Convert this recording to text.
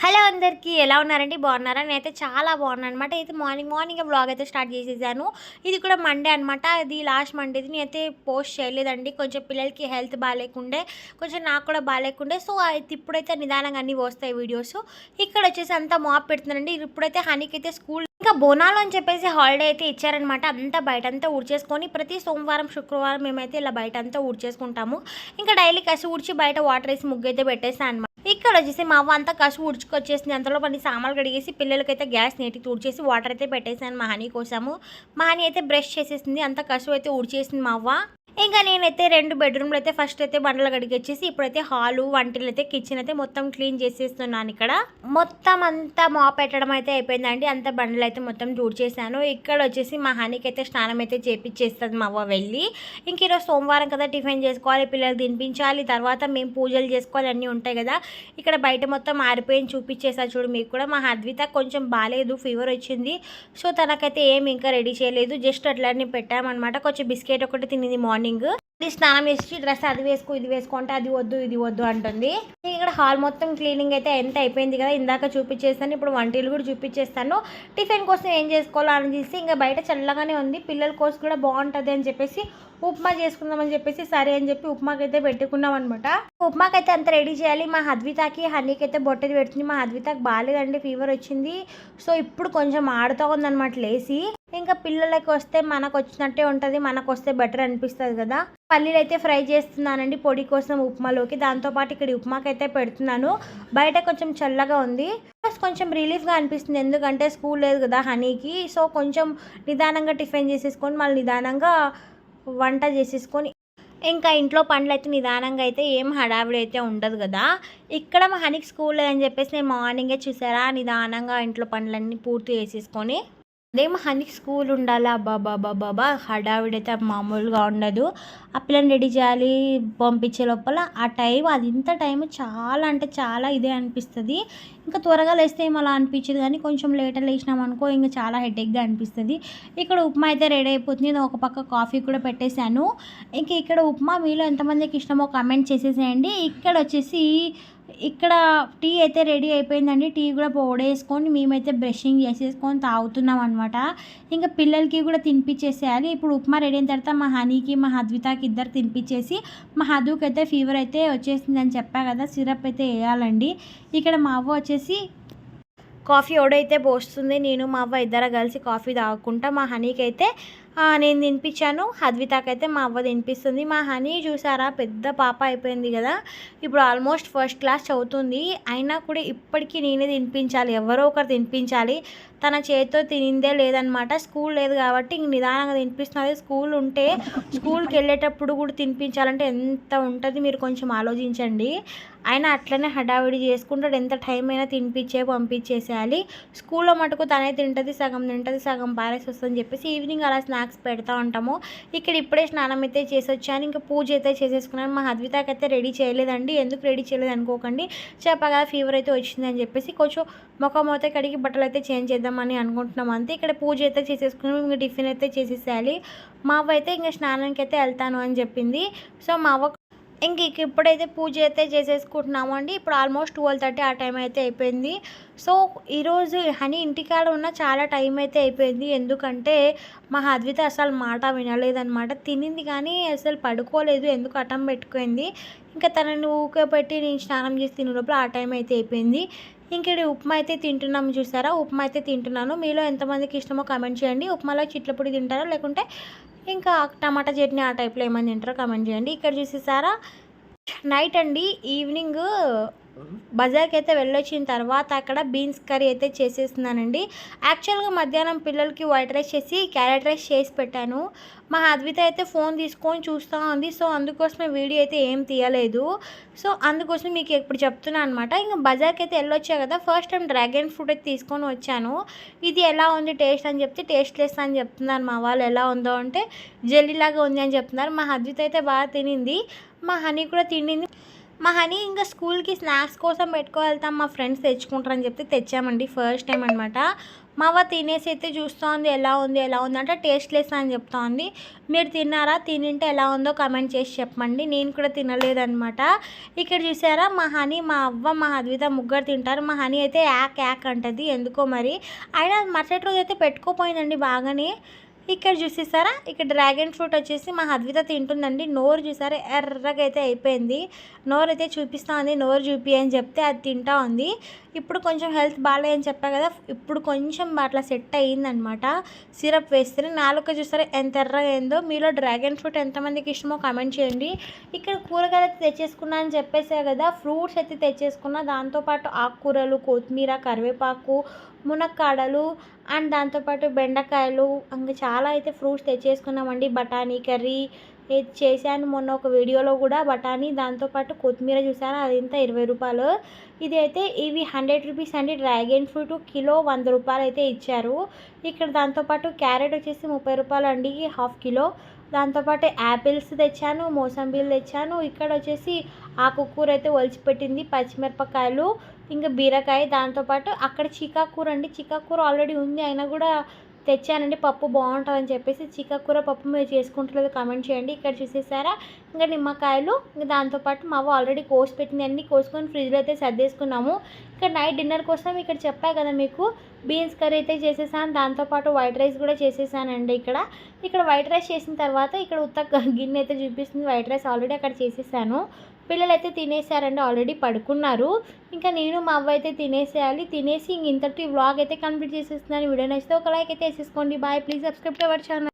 Hello అందరికీ ఎలా ఉన్నారండి? బాగున్నారా? నేనైతే చాలా బాగున్నాను అనమాట అయితే మార్నింగ్ మార్నింగ్ బ్లాగ్ అయితే స్టార్ట్ చేసేసాను. ఇది కూడా మండే అనమాట ఇది లాస్ట్ మండేది నేనైతే పోస్ట్ చేయలేదండి. కొంచెం పిల్లలకి హెల్త్ బాగాలేకుండే కొంచెం నాకు కూడా బాగాలేకుండే. సో అయితే ఇప్పుడైతే నిదానంగా అన్నీ వస్తాయి వీడియోస్ ఇక్కడ వచ్చేసి అంతా మాప్ పెడుతున్నానండి ఇప్పుడైతే హనీకి అయితే స్కూల్ ఇంకా బోనాలు అని చెప్పేసి హాలిడే అయితే ఇచ్చారనమాట అంతా బయట అంతా ఊడ్చేసుకొని ప్రతి సోమవారం శుక్రవారం మేమైతే ఇలా బయట అంతా ఊడ్చేసుకుంటాము. ఇంకా డైలీ కసి ఊడ్చి బయట వాటర్ వేసి ముగ్గు అయితే పెట్టేస్తాను అనమాట ఇక్కడ వచ్చేసి మా అవ్వ అంతా కసి ఊడ్చుకొచ్చేసింది. అంతలో పని సామాన్లు కడిగేసి పిల్లలకైతే గ్యాస్ నీటికి తుడిచేసి వాటర్ అయితే పెట్టేసాను మా హనీ కోసము. మా హనీ అయితే బ్రష్ చేసేసింది. అంత కసు అయితే ఉడిచేసింది మా అవ్వ. ఇంకా నేనైతే రెండు బెడ్రూమ్లు అయితే ఫస్ట్ అయితే బండలు కడిగేసేసి ఇప్పుడైతే హాలు వంటలు అయితే కిచెన్ అయితే మొత్తం క్లీన్ చేసేస్తున్నాను ఇక్కడ. మొత్తం అంతా మా పెట్టడం అయితే అయిపోయిందండి. అంత బండలు అయితే మొత్తం చేశాను. ఇక్కడ వచ్చేసి మా హానికి అయితే స్నానం అయితే చేపించేస్తుంది మా అవ్వ వెళ్ళి. ఇంక ఈరోజు సోమవారం కదా టిఫిన్ చేసుకోవాలి పిల్లలు తినిపించాలి తర్వాత మేము పూజలు చేసుకోవాలి అన్నీ ఉంటాయి కదా. ఇక్కడ బయట మొత్తం ఆరిపోయి చూపించేసా చూడు మీకు కూడా. మా అద్విత కొంచెం బాగాలేదు ఫీవర్ వచ్చింది. సో తనకైతే ఏం ఇంకా రెడీ చేయలేదు. జస్ట్ అట్లానే పెట్టామన్నమాట. కొంచెం బిస్కెట్ ఒకటి తినింది మార్నింగ్ ఇది స్నానం చేసి డ్రెస్ అది వేసుకో ఇది వేసుకుంటే అది వద్దు ఇది వద్దు అంటుంది. ఇక్కడ హాల్ మొత్తం క్లీనింగ్ అయితే ఎంత అయిపోయింది కదా ఇందాక చూపించేస్తాను ఇప్పుడు వంటలు కూడా చూపించేస్తాను. టిఫిన్ కోసం ఏం చేసుకోవాలో అని చూసి ఇంకా బయట చల్లగానే ఉంది. పిల్లల కోసం కూడా బాగుంటుంది అని చెప్పేసి ఉప్మా చేసుకుందామని చెప్పేసి సరే అని చెప్పి ఉప్మాకి అయితే పెట్టుకున్నాం అనమాట ఉప్మాకి అయితే అంత రెడీ చేయాలి. మా హద్వితాకి హనీకి అయితే బొట్టది పెడుతుంది. మా హద్వితాకి బాగాలేదండి ఫీవర్ వచ్చింది. సో ఇప్పుడు కొంచెం ఆడుతూ ఉందన్నమాట లేసి. ఇంకా పిల్లలకి వస్తే మనకు వచ్చినట్టే ఉంటుంది. మనకు వస్తే బెటర్ అనిపిస్తుంది కదా. పల్లీలు అయితే ఫ్రై చేస్తున్నానండి పొడి కోసం ఉప్మాలోకి. దాంతోపాటు ఇక్కడ ఉప్మాకి అయితే పెడుతున్నాను. బయట కొంచెం చల్లగా ఉంది. ప్లస్ కొంచెం రిలీఫ్గా అనిపిస్తుంది. ఎందుకంటే స్కూల్ లేదు కదా హనీకి. సో కొంచెం నిదానంగా టిఫిన్ చేసేసుకొని మళ్ళీ నిదానంగా వంట చేసేసుకొని ఇంకా ఇంట్లో పనులు అయితే నిదానంగా అయితే ఏం హడావిడి అయితే ఉండదు కదా. ఇక్కడ మా హనీకి స్కూల్ లేదని చెప్పేసి నేను మార్నింగే చూసారా? నిదానంగా ఇంట్లో పనులన్నీ పూర్తి చేసేసుకొని అదేమో హనీ హనీకి స్కూల్ ఉండాలా? బాబా బాబా హడావిడైతే మామూలుగా ఉండదు. ఆ పిల్లని రెడీ చేయాలి పంపించే లోపల. ఆ టైం అది ఇంత టైం చాలా అంటే చాలా ఇదే అనిపిస్తుంది. ఇంకా త్వరగా లేస్తే ఏం అలా అనిపించదు కానీ కొంచెం లేటర్ లేచినాం అనుకో ఇంకా చాలా హెడేక్గా అనిపిస్తుంది. ఇక్కడ ఉప్మా అయితే రెడీ అయిపోతుంది. నేను ఒక పక్క కాఫీ కూడా పెట్టేశాను. ఇంకా ఇక్కడ ఉప్మా మీలో ఎంతమందికి ఇష్టమో కమెంట్ చేసేసేయండి. ఇక్కడ వచ్చేసి ఇక్కడ టీ అయితే రెడీ అయిపోయిందండి. టీ కూడా పొడేసుకొని మేమైతే బ్రషింగ్ చేసేసుకొని తాగుతున్నాం అనమాట ఇంకా పిల్లలకి కూడా తినిపించేసేయాలి ఇప్పుడు ఉప్మా రెడీ అయిన తర్వాత మా హనీకి మా హద్వితాకి ఇద్దరు తినిపించేసి మా హదుకి అయితే ఫీవర్ అయితే వచ్చేసిందని చెప్పా కదా. సిరప్ అయితే వేయాలండి. ఇక్కడ మా అవ్వ వచ్చేసి కాఫీ ఓడైతే పోస్తుంది. నేను మా అవ్వ ఇద్దరు కలిసి కాఫీ తాగుకుంటా. మా హనీకి అయితే నేను తినిపించాను. హద్వితాకి అయితే మా అవ్వ తినిపిస్తుంది. మా హనీ చూసారా పెద్ద పాప అయిపోయింది కదా. ఇప్పుడు ఆల్మోస్ట్ ఫస్ట్ క్లాస్ చదువుతుంది. అయినా కూడా ఇప్పటికీ నేనే తినిపించాలి. ఎవరో ఒకరు తినిపించాలి. తన చేతితో తినిందే లేదనమాట. స్కూల్ లేదు కాబట్టి ఇంక నిదానంగా తినిపిస్తున్నది స్కూల్ ఉంటే స్కూల్కి వెళ్ళేటప్పుడు కూడా తినిపించాలంటే ఎంత ఉంటుంది మీరు కొంచెం ఆలోచించండి. ఆయన అట్లనే హడావిడి చేసుకుంటాడు. ఎంత టైం అయినా తినిపించే పంపించేసేయాలి. స్కూల్లో మటుకు తనే తింటుంది సగం తింటుంది సగం పారేసి వస్తుందని చెప్పేసి ఈవినింగ్ అలా స్నాక్స్ పెడతా ఉంటాము. ఇక్కడ ఇప్పుడే స్నానం అయితే చేసి వచ్చాను ఇంకా పూజ అయితే చేసేసుకున్నాను. మా హద్వితాకి అయితే రెడీ చేయలేదండి. ఎందుకు రెడీ చేయలేదు అనుకోకండి. చెప్పగా ఫీవర్ అయితే వచ్చిందని చెప్పేసి కొంచెం ముఖం అయితే కడిగి బట్టలు అయితే చేంజ్ చేద్దామని అనుకుంటున్నాం. అంతే ఇక్కడ పూజ అయితే చేసేసుకున్నాం. ఇంకా టిఫిన్ అయితే చేసేసేయాలి. మా అవ్వ అయితే ఇంకా స్నానానికి అయితే వెళ్తాను అని చెప్పింది. సో మా అవ్వ ఇంక ఇక ఇప్పుడైతే పూజ అయితే చేసేసుకుంటున్నాము అండి ఇప్పుడు ఆల్మోస్ట్ ట్వెల్వ్ థర్టీ ఆ టైం అయితే అయిపోయింది. సో ఈరోజు హనీ ఇంటికాడ ఉన్న చాలా టైం అయితే అయిపోయింది. ఎందుకంటే మా హద్విత అసలు మాట వినలేదన్నమాట. తినింది కానీ అసలు పడుకోలేదు. ఎందుకు అటం పెట్టుకుంది? ఇంకా తనని ఊకే పెట్టి నేను స్నానం చేసి తినే లోపల ఆ టైం అయితే అయిపోయింది. ఇంక ఉప్మా అయితే తింటున్నాము చూసారా? ఉప్మా అయితే తింటున్నాను. మీలో ఎంతమందికి ఇష్టమో కామెంట్ చేయండి. ఉప్మాలో చిట్లపొడి తింటారా? లేకుంటే ఇంకా టమాటా చట్నీ ఆ టైప్లో ఏమైనా తింటారో కామెంట్ చేయండి. ఇక్కడ చూసేసారా? నైట్ అండి ఈవినింగ్ బజార్కి అయితే వెళ్ళొచ్చిన తర్వాత అక్కడ బీన్స్ కర్రీ అయితే చేసేస్తున్నానండి. యాక్చువల్గా మధ్యాహ్నం పిల్లలకి వైట్ రైస్ చేసి క్యారెట్ రైస్ చేసి పెట్టాను. మా అద్విత అయితే ఫోన్ తీసుకొని చూస్తూ ఉంది. సో అందుకోసమే వీడియో అయితే ఏం తీయలేదు. సో అందుకోసం మీకు ఇప్పుడు చెప్తున్నా అనమాట ఇంకా బజార్కి అయితే వెళ్ళొచ్చా కదా ఫస్ట్ టైం డ్రాగన్ ఫ్రూట్ అయితే తీసుకొని వచ్చాను. ఇది ఎలా ఉంది టేస్ట్ అని చెప్తే టేస్ట్ లెస్ అని చెప్తున్నారు మా వాళ్ళు. ఎలా ఉందో అంటే జెల్లీలాగా ఉంది అని చెప్తున్నారు. మా అద్విత అయితే బాగా తినింది. మా హనీ కూడా తినింది. మా హనీ ఇంకా స్కూల్కి స్నాక్స్ కోసం పెట్టుకో వెళ్తాం మా ఫ్రెండ్స్ తెచ్చుకుంటారని చెప్తే తెచ్చామండి ఫస్ట్ టైం అనమాట మా అవ్వ తినేసి అయితే చూస్తోంది ఎలా ఉంది ఎలా ఉంది అంటే టేస్ట్ లెస్ అని చెప్తోంది. మీరు తిన్నారా తినింటే ఎలా ఉందో కమెంట్ చేసి చెప్పండి నేను కూడా తినలేదనమాట ఇక్కడ చూసారా మా హనీ మా అవ్వ మా అద్విత ముగ్గురు తింటారు. మా హనీ అయితే యాక్ యాక్ అంటది ఎందుకో మరి. అయినా మరుసటి రోజు అయితే పెట్టుకోపోయిందండి బాగానే. ఇక్కడ చూసేసారా? ఇక్కడ డ్రాగన్ ఫ్రూట్ వచ్చేసి మా అద్విత తింటుందండి. నోరు చూసారా? ఎర్రగా అయితే అయిపోయింది. నోరు అయితే చూపిస్తా ఉంది నోరు చూపి అని చెప్తే అది తింటా ఉంది. ఇప్పుడు కొంచెం హెల్త్ బాగాలేదని చెప్పా కదా ఇప్పుడు కొంచెం అట్లా సెట్ అయ్యిందనమాట. సిరప్ వేస్తే నాలుక చూసారా ఎంత ఎర్రగా అయిందో. మీలో డ్రాగన్ ఫ్రూట్ ఎంతమందికి ఇష్టమో కామెంట్ చేయండి. ఇక్కడ కూరగాయలు అయితే తెచ్చేసుకున్నా అని చెప్పేసే కదా ఫ్రూట్స్ అయితే తెచ్చేసుకున్నా. దాంతోపాటు ఆకుకూరలు కొత్తిమీర కరివేపాకు మునక్కాడలు అండ్ దాంతోపాటు బెండకాయలు ఇంకా చాలా అయితే ఫ్రూట్స్ తెచ్చేసుకున్నామండి. బఠానీ కర్రీ చేశాను మొన్న ఒక వీడియోలో కూడా. బఠానీ దాంతోపాటు కొత్తిమీర చూసారా? అది ఇంత ఇరవై రూపాయలు. ఇది అయితే ఇవి హండ్రెడ్ రూపీస్ అండి. డ్రాగన్ ఫ్రూట్ కిలో వంద రూపాయలు అయితే ఇచ్చారు. ఇక్కడ దాంతోపాటు క్యారెట్ వచ్చేసి ముప్పై రూపాయలు అండి. Half kilo. దాంతోపాటు యాపిల్స్ తెచ్చాను మోసంబీలు తెచ్చాను. ఇక్కడ వచ్చేసి ఆకుకూర అయితే ఒలిచిపెట్టింది పచ్చిమిరపకాయలు. ఇంకా బీరకాయ దాంతోపాటు అక్కడ చికాకూర అండి చికాకూర ఆల్రెడీ ఉంది. అయినా కూడా తెచ్చానండి. పప్పు బాగుంటుందని చెప్పేసి చిక్కకూర పప్పు మీరు చేసుకుంటలేదు కామెంట్ చేయండి. ఇక్కడ చూసేసారా? ఇంకా నిమ్మకాయలు ఇంకా దాంతోపాటు మావ ఆల్రెడీ కోసి పెట్టింది. అన్ని కోసుకొని ఫ్రిడ్జ్లో అయితే సర్దేసుకున్నాము. ఇక్కడ నైట్ డిన్నర్ కోసం ఇక్కడ చెప్పా కదా మీకు బీన్స్ కర్రీ అయితే చేసేసాను. దాంతోపాటు వైట్ రైస్ కూడా చేసేసానండి ఇక్కడ. ఇక్కడ వైట్ రైస్ చేసిన తర్వాత ఇక్కడ ఉత్త గిన్నె అయితే చూపిస్తుంది. వైట్ రైస్ ఆల్రెడీ అక్కడ చేసేసాను. పిల్లలు అయితే తినేసారండి ఆల్రెడీ పడుకున్నారు. ఇంకా నేను మా అవ్వ అయితే తినేసేయాలి. తినేసి ఇంక ఇంతటి వ్లాగ్ అయితే కంప్లీట్ చేసేస్తున్నాను. వీడియో నచ్చితే ఒక లైక్ అయితే వేసేసుకోండి. Bye please subscribe to our channel